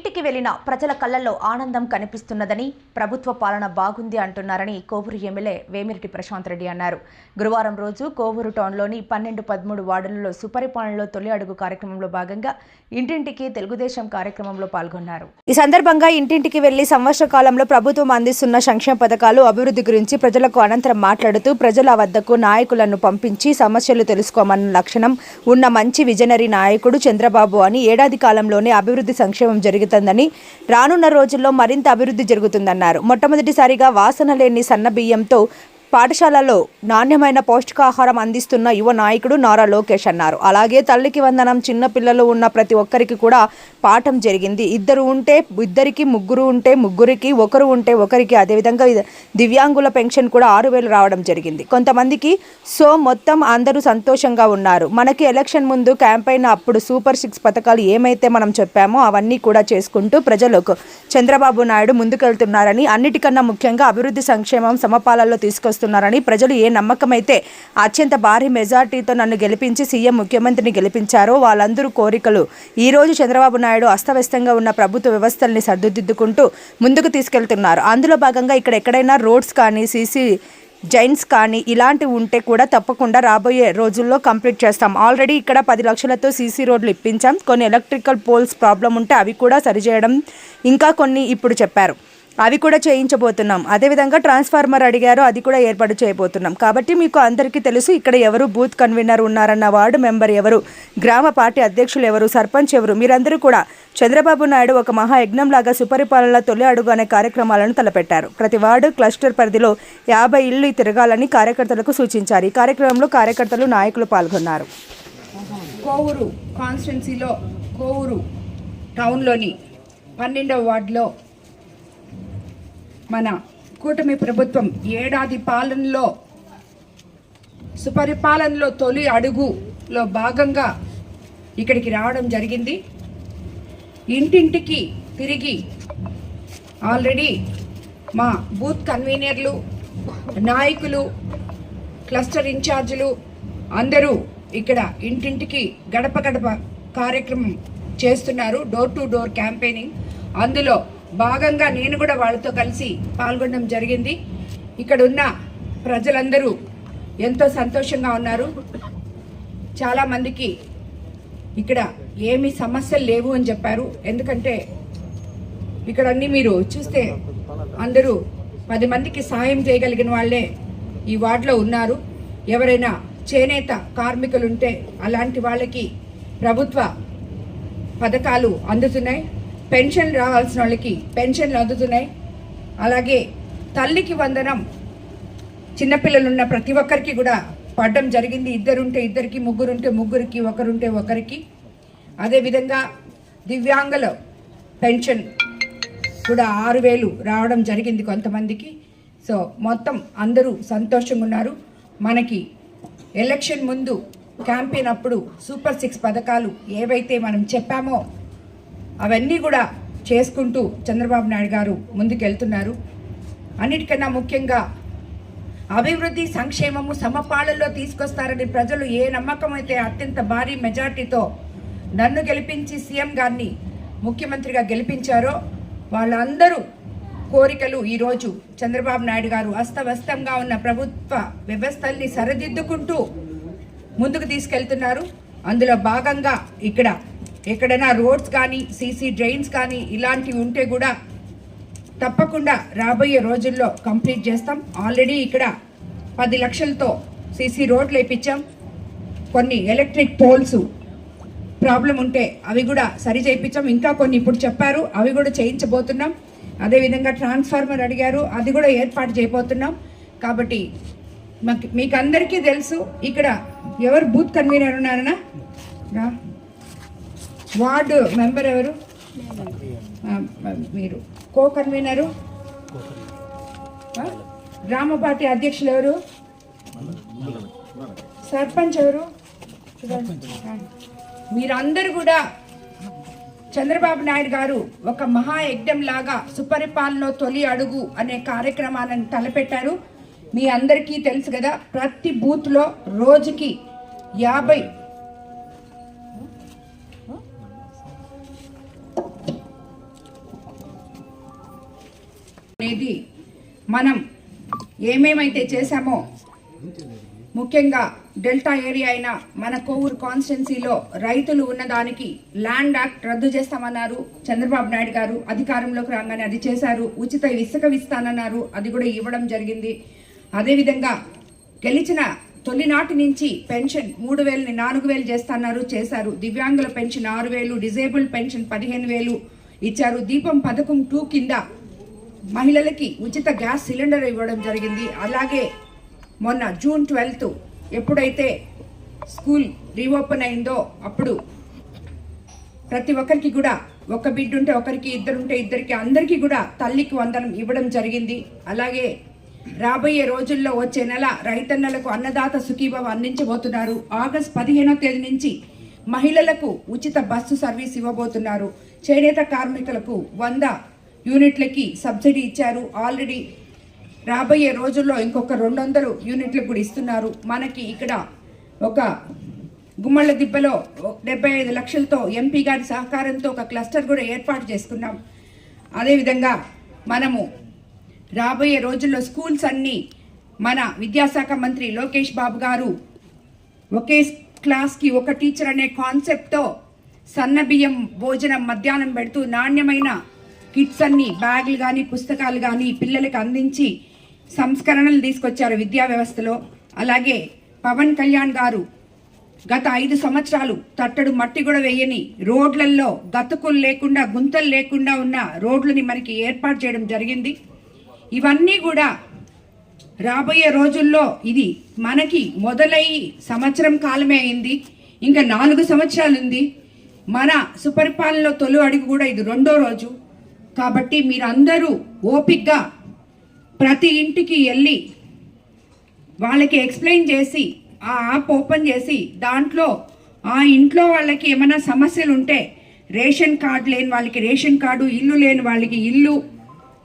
ఇంటికి వెళ్ళిన ప్రజల కళ్ళలో ఆనందం కనిపిస్తున్నదని ప్రభుత్వ పాలన బాగుంది అంటున్నారని కోవూరు ఎమ్మెల్యే వేమిరెడ్డి ప్రశాంత్ రెడ్డి అన్నారు. గురువారం రోజు కోవూరు టౌన్లోని పన్నెండు పదమూడు వార్డులలో సుపరిపాలనలో తొలి అడుగు కార్యక్రమంలో భాగంగా ఇంటింటికి తెలుగుదేశం కార్యక్రమంలో పాల్గొన్నారు. ఈ సందర్భంగా ఇంటింటికి వెళ్ళి సంవత్సర కాలంలో ప్రభుత్వం అందిస్తున్న సంక్షేమ పథకాలు అభివృద్ధి గురించి ప్రజలకు అనంతరం మాట్లాడుతూ ప్రజల వద్దకు నాయకులను పంపించి సమస్యలు తెలుసుకోమన్న లక్షణం ఉన్న మంచి విజనరీ నాయకుడు చంద్రబాబు అని ఏడాది కాలంలోనే అభివృద్ధి సంక్షేమం జరిగింది పెరుగుతుందని రానున్న రోజుల్లో మరింత అభివృద్ధి జరుగుతుందన్నారు. మొట్టమొదటిసారిగా వాసన లేని సన్న బియ్యంతో పాఠశాలలో నాణ్యమైన పౌష్టికాహారం అందిస్తున్న యువ నాయకుడు నారా లోకేష్ అన్నారు. అలాగే తల్లికి వందనం చిన్న పిల్లలు ఉన్న ప్రతి ఒక్కరికి కూడా పాఠం జరిగింది. ఇద్దరు ఉంటే ఇద్దరికి ముగ్గురు ఉంటే ముగ్గురికి ఒకరు ఉంటే ఒకరికి అదేవిధంగా దివ్యాంగుల పెన్షన్ కూడా ఆరు వేలు రావడం జరిగింది. కొంతమందికి సో మొత్తం అందరూ సంతోషంగా ఉన్నారు. మనకి ఎలక్షన్ ముందు క్యాంపెయిన్ అప్పుడు సూపర్ సిక్స్ పథకాలు ఏమైతే మనం చెప్పామో అవన్నీ కూడా చేసుకుంటూ ప్రజలకు చంద్రబాబు నాయుడు ముందుకెళ్తున్నారని అన్నిటికన్నా ముఖ్యంగా అభివృద్ధి సంక్షేమం సమపాలనలో చేస్తున్నారని ప్రజలు ఏ నమ్మకమైతే అత్యంత భారీ మెజార్టీతో నన్ను గెలిపించి సీఎం ముఖ్యమంత్రిని గెలిపించారో వాళ్ళందరూ కోరికలు ఈ రోజు చంద్రబాబు నాయుడు అస్తవ్యస్తంగా ఉన్న ప్రభుత్వ వ్యవస్థల్ని సర్దుదిద్దుకుంటూ ముందుకు తీసుకెళ్తున్నారు. అందులో భాగంగా ఇక్కడ ఎక్కడైనా రోడ్స్ కానీ సీసీ జైన్స్ కానీ ఇలాంటివి ఉంటే కూడా తప్పకుండా రాబోయే రోజుల్లో కంప్లీట్ చేస్తాం. ఆల్రెడీ ఇక్కడ పది లక్షలతో సీసీ రోడ్లు ఇప్పించాం. కొన్ని ఎలక్ట్రికల్ పోల్స్ ప్రాబ్లం ఉంటే అవి కూడా సరిచేయడం ఇంకా కొన్ని ఇప్పుడు చెప్పారు. అవి కూడా చేయించబోతున్నాం. అదేవిధంగా ట్రాన్స్ఫార్మర్ అడిగారు అది కూడా ఏర్పాటు చేయబోతున్నాం. కాబట్టి మీకు అందరికీ తెలుసు ఇక్కడ ఎవరు బూత్ కన్వీనర్ ఉన్నారన్న వార్డు మెంబర్ ఎవరు గ్రామ పార్టీ అధ్యక్షులు ఎవరు సర్పంచ్ ఎవరు మీరందరూ కూడా చంద్రబాబు నాయుడు ఒక మహా యజ్ఞంలాగా సుపరిపాలన తొలి అడుగు అనే కార్యక్రమాలను తలపెట్టారు. ప్రతి వార్డు క్లస్టర్ పరిధిలో యాభై ఇళ్ళు తిరగాలని కార్యకర్తలకు సూచించారు. ఈ కార్యక్రమంలో కార్యకర్తలు నాయకులు పాల్గొన్నారు. కోవూరు కాన్స్టిట్యున్సీలో కోవూరు టౌన్లోని పన్నెండవ వార్డులో మన కూటమి ప్రభుత్వం ఏడాది పాలనలో సుపరిపాలనలో తొలి అడుగులో భాగంగా ఇక్కడికి రావడం జరిగింది. ఇంటింటికి తిరిగి ఆల్రెడీ మా బూత్ కన్వీనర్లు నాయకులు క్లస్టర్ ఇన్ఛార్జీలు అందరూ ఇక్కడ ఇంటింటికి గడప గడప కార్యక్రమం చేస్తున్నారు. Door to door campaigning. అందులో భాగంగా నేను కూడా వాళ్ళతో కలిసి పాల్గొనడం జరిగింది. ఇక్కడ ఉన్న ప్రజలందరూ ఎంతో సంతోషంగా ఉన్నారు. చాలామందికి ఇక్కడ ఏమీ సమస్యలు లేవు అని చెప్పారు. ఎందుకంటే ఇక్కడ అన్ని మీరు చూస్తే అందరూ పది మందికి సహాయం చేయగలిగిన వాళ్ళే ఈ వార్డులో ఉన్నారు. ఎవరైనా చేనేత కార్మికులు ఉంటే అలాంటి వాళ్ళకి ప్రభుత్వ పథకాలు అందుతున్నాయి. పెన్షన్ రావాల్సిన వాళ్ళకి పెన్షన్లు అందుతున్నాయి. అలాగే తల్లికి వందనం చిన్నపిల్లలున్న ప్రతి ఒక్కరికి కూడా పడడం జరిగింది. ఇద్దరుంటే ఇద్దరికి ముగ్గురుంటే ముగ్గురికి ఒకరుంటే ఒకరికి. అదేవిధంగా దివ్యాంగుల పెన్షన్ కూడా ఆరు వేలు రావడం జరిగింది కొంతమందికి. సో మొత్తం అందరూ సంతోషంగా ఉన్నారు. మనకి ఎలక్షన్ ముందు క్యాంపెయిన్ అప్పుడు సూపర్ సిక్స్ పథకాలు ఏవైతే మనం చెప్పామో అవన్నీ కూడా చేసుకుంటూ చంద్రబాబు నాయుడు గారు ముందుకెళ్తున్నారు. అన్నిటికన్నా ముఖ్యంగా అభివృద్ధి సంక్షేమము సమపాలనలో తీసుకొస్తారని ప్రజలు ఏ నమ్మకం అయితే అత్యంత భారీ మెజార్టీతో నన్ను గెలిపించి సీఎం గారిని ముఖ్యమంత్రిగా గెలిపించారో వాళ్ళందరూ కోరికలు ఈరోజు చంద్రబాబు నాయుడు గారు అస్తవ్యస్తంగా ఉన్న ప్రభుత్వ వ్యవస్థల్ని సరిదిద్దుకుంటూ ముందుకు తీసుకెళ్తున్నారు. అందులో భాగంగా ఇక్కడ ఎక్కడైనా రోడ్స్ కానీ సీసీ డ్రైన్స్ కానీ ఇలాంటివి ఉంటే కూడా తప్పకుండా రాబోయే రోజుల్లో కంప్లీట్ చేస్తాం. ఆల్రెడీ ఇక్కడ పది లక్షలతో సీసీ రోడ్లు వేయించాం కొన్ని ఎలక్ట్రిక్ పోల్స్ ప్రాబ్లం ఉంటే అవి కూడా సరి చేయించాం. ఇంకా కొన్ని ఇప్పుడు చెప్పారు అవి కూడా చేయించబోతున్నాం. అదేవిధంగా ట్రాన్స్ఫార్మర్ అడిగారు అది కూడా ఏర్పాటు చేయబోతున్నాం. కాబట్టి మాకు మీకు అందరికీ తెలుసు ఇక్కడ ఎవరు బూత్ కన్వీనర్ ఉన్నారనా? రా. వార్డు మెంబర్ ఎవరు? మీరు. కో కన్వీనరు గ్రామ పార్టీ అధ్యక్షులు ఎవరు? సర్పంచ్ ఎవరు? మీరందరూ కూడా చంద్రబాబు నాయుడు గారు ఒక మహాయజ్ఞం లాగా సుపరిపాలనలో తొలి అడుగు అనే కార్యక్రమాలను తలపెట్టారు. మీ అందరికీ తెలుసు కదా ప్రతి బూత్లో రోజుకి యాభై అనేది మనం ఏమేమైతే చేశామో ముఖ్యంగా డెల్టా ఏరియా అయిన మన కోవూరు కాన్స్టిట్యున్సీలో రైతులు ఉన్నదానికి ల్యాండ్ యాక్ట్ రద్దు చేస్తామన్నారు. చంద్రబాబు నాయుడు గారు అధికారంలోకి రాగానే అది చేశారు. ఉచిత ఇసుక ఇస్తానన్నారు అది కూడా ఇవ్వడం జరిగింది. అదేవిధంగా గెలిచిన తొలినాటి నుంచి పెన్షన్ మూడు వేలని నాలుగు వేలు చేస్తున్నారు. చేశారు. దివ్యాంగుల పెన్షన్ ఆరు వేలు డిజేబుల్ పెన్షన్ పదిహేను వేలు ఇచ్చారు. దీపం పథకం టూ కింద మహిళలకి ఉచిత గ్యాస్ సిలిండర్ ఇవ్వడం జరిగింది. అలాగే మొన్న జూన్ ట్వెల్త్ ఎప్పుడైతే స్కూల్ రీఓపెన్ అయిందో అప్పుడు ప్రతి ఒక్కరికి కూడా ఒక బిడ్డ ఉంటే ఒకరికి ఇద్దరుంటే ఇద్దరికి అందరికీ కూడా తల్లికి వందనం ఇవ్వడం జరిగింది. అలాగే రాబోయే రోజుల్లో వచ్చే నెల రైతన్నలకు అన్నదాత సుఖీభావ అందించబోతున్నారు. ఆగస్ట్ పదిహేనో తేదీ నుంచి మహిళలకు ఉచిత బస్సు సర్వీస్ ఇవ్వబోతున్నారు. చేనేత కార్మికులకు వంద యూనిట్లకి సబ్సిడీ ఇచ్చారు. ఆల్రెడీ రాబోయే రోజుల్లో ఇంకొక రెండు వందలు యూనిట్లు కూడా ఇస్తున్నారు. మనకి ఇక్కడ ఒక గుమ్మళ్ళ దిబ్బలో డెబ్బై ఐదు లక్షలతో ఎంపీ గారి సహకారంతో ఒక క్లస్టర్ కూడా ఏర్పాటు చేసుకున్నాం. అదేవిధంగా మనము రాబోయే రోజుల్లో స్కూల్స్ అన్నీ మన విద్యాశాఖ మంత్రి లోకేష్ బాబు గారు ఒకే క్లాస్కి ఒక టీచర్ అనే కాన్సెప్ట్తో సన్న బియ్యం భోజనం మధ్యాహ్నం పెడుతూ నాణ్యమైన కిట్స్ అన్ని బ్యాగులు కానీ పుస్తకాలు కానీ పిల్లలకు అందించి సంస్కరణలు తీసుకొచ్చారు విద్యా వ్యవస్థలో. అలాగే పవన్ కళ్యాణ్ గారు గత ఐదు సంవత్సరాలు తట్టడు మట్టి కూడా వేయని రోడ్లలో గతుకులు లేకుండా గుంతలు లేకుండా ఉన్న రోడ్లని మనకి ఏర్పాటు చేయడం జరిగింది. ఇవన్నీ కూడా రాబోయే రోజుల్లో ఇది మనకి మొదలయ్యి సంవత్సరం కాలమే అయింది. ఇంకా నాలుగు సంవత్సరాలు ఉంది మన సుపరిపాలనలో తొలి అడుగు కూడా ఇది రెండో రోజు. కాబట్టి మీరందరూ ఓపిక్గా ప్రతి ఇంటికి వెళ్ళి వాళ్ళకి ఎక్స్ప్లెయిన్ చేసి ఆ యాప్ ఓపెన్ చేసి దాంట్లో ఆ ఇంట్లో వాళ్ళకి ఏమైనా సమస్యలు ఉంటే రేషన్ కార్డు లేని వాళ్ళకి రేషన్ కార్డు ఇల్లు లేని వాళ్ళకి ఇల్లు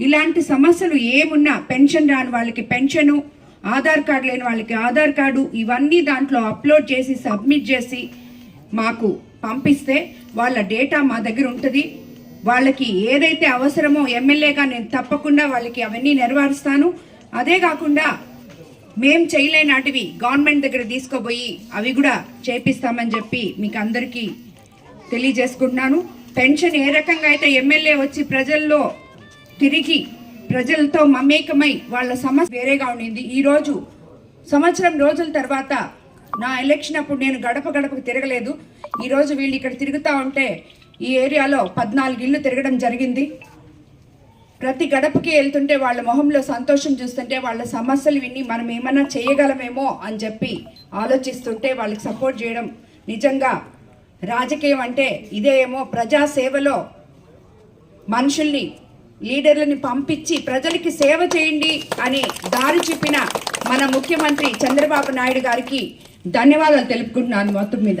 ఇలాంటి సమస్యలు ఏమున్నా పెన్షన్ రాని వాళ్ళకి పెన్షను ఆధార్ కార్డు లేని వాళ్ళకి ఆధార్ కార్డు ఇవన్నీ దాంట్లో అప్లోడ్ చేసి సబ్మిట్ చేసి మాకు పంపిస్తే వాళ్ళ డేటా మా దగ్గర ఉంటుంది. వాళ్ళకి ఏదైతే అవసరమో ఎమ్మెల్యేగా నేను తప్పకుండా వాళ్ళకి అవన్నీ నెరవేరుస్తాను. అదే కాకుండా మేం చేయలేనాటివి గవర్నమెంట్ దగ్గర తీసుకోబోయి అవి కూడా చేపిస్తామని చెప్పి మీకు అందరికీ తెలియజేసుకుంటున్నాను. పెన్షన్ ఏ రకంగా అయితే ఎమ్మెల్యే వచ్చి ప్రజల్లో తిరిగి ప్రజలతో మమేకమై వాళ్ళ సమస్య వేరేగా ఉండింది. ఈరోజు సంవత్సరం రోజుల తర్వాత నా ఎలక్షన్ అప్పుడు నేను గడప గడపకు తిరగలేదు. ఈరోజు వీళ్ళు ఇక్కడ తిరుగుతూ ఉంటే ఈ ఏరియాలో పద్నాలుగు ఇళ్ళు తిరగడం జరిగింది. ప్రతి గడపకి వెళ్తుంటే వాళ్ళ మొహంలో సంతోషం చూస్తుంటే వాళ్ళ సమస్యలు విని మనం ఏమైనా చేయగలమేమో అని చెప్పి ఆలోచిస్తుంటే వాళ్ళకి సపోర్ట్ చేయడం నిజంగా రాజకీయం అంటే ఇదే ఏమో ప్రజాసేవలో మనుషుల్ని లీడర్లని పంపించి ప్రజలకి సేవ చేయండి అని దారి చూపిన మన ముఖ్యమంత్రి చంద్రబాబు నాయుడు గారికి ధన్యవాదాలు తెలుపుకుంటున్నాను మొత్తం మీద.